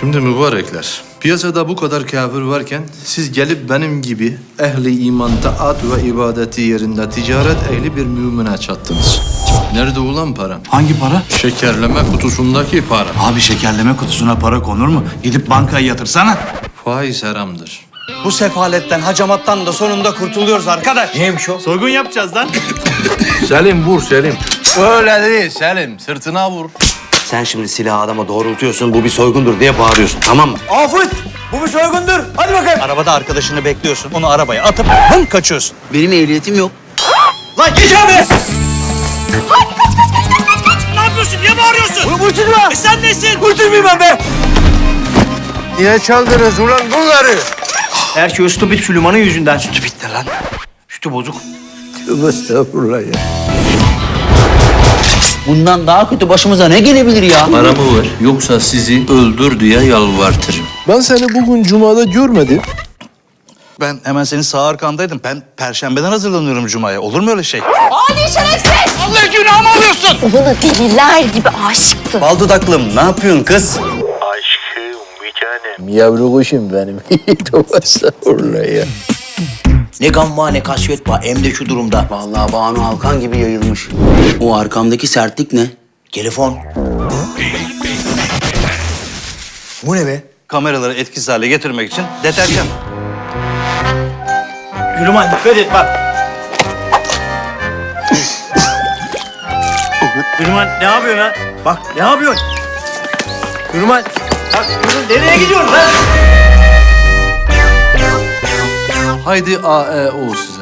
Şimdi mübarekler. Piyasada bu kadar kafir varken siz gelip benim gibi ehli iman, taat ve ibadeti yerinde ticaret ehli bir mümine çattınız. Nerede ulan param? Hangi para? Şekerleme kutusundaki para. Abi şekerleme kutusuna para konur mu? Gidip bankaya yatırsana. Faiz haramdır. Bu sefaletten, hacamattan da sonunda kurtuluyoruz arkadaş. Neymiş o? Soygun yapacağız lan. Selim vur Selim. Öyle değil Selim. Sırtına vur. Sen şimdi silahı adama doğrultuyorsun, bu bir soygundur diye bağırıyorsun, tamam mı? Afut! Bu bir soygundur. Hadi bakayım. Arabada arkadaşını bekliyorsun. Onu arabaya atıp hım kaçıyorsun. Benim ehliyetim yok. Lan geç abi! Ne yapıyorsun? Niye bağırıyorsun? Bunu uçurma! E sen nesin? Uçurmayayım ben be! Niye çaldınız ulan bunları? Her şey o stupid Süleyman'ın yüzünden. Stupid de lan. Sütü bozuk. Estağfurullah ya. Bundan daha kötü başımıza ne gelebilir ya? Paramı ver yoksa sizi öldür diye yalvartırım. Ben seni bugün cumada görmedim. Ben hemen senin sağ arkandaydım. Ben perşembeden hazırlanıyorum Cuma'ya. Olur mu öyle şey? Adi şerefsiz! Allah günahımı alıyorsun! Bana deliler gibi aşıktı. Bal dudaklım, ne yapıyorsun kız? Yavru kuşum benim. Estağfurullah ya. Ne gam var ne kasvet var hem de şu durumda. Vallahi Banu Halkan gibi yayılmış. O arkamdaki sertlik ne? Telefon. Bu ne be? Kameraları etkisiz hale getirmek için deterjan. Süleyman dikkat et bak. Süleyman ne yapıyorsun lan? Bak ne yapıyorsun? Süleyman bak Süleyman nereye gidiyorsun lan? Haydi A, E, O siz.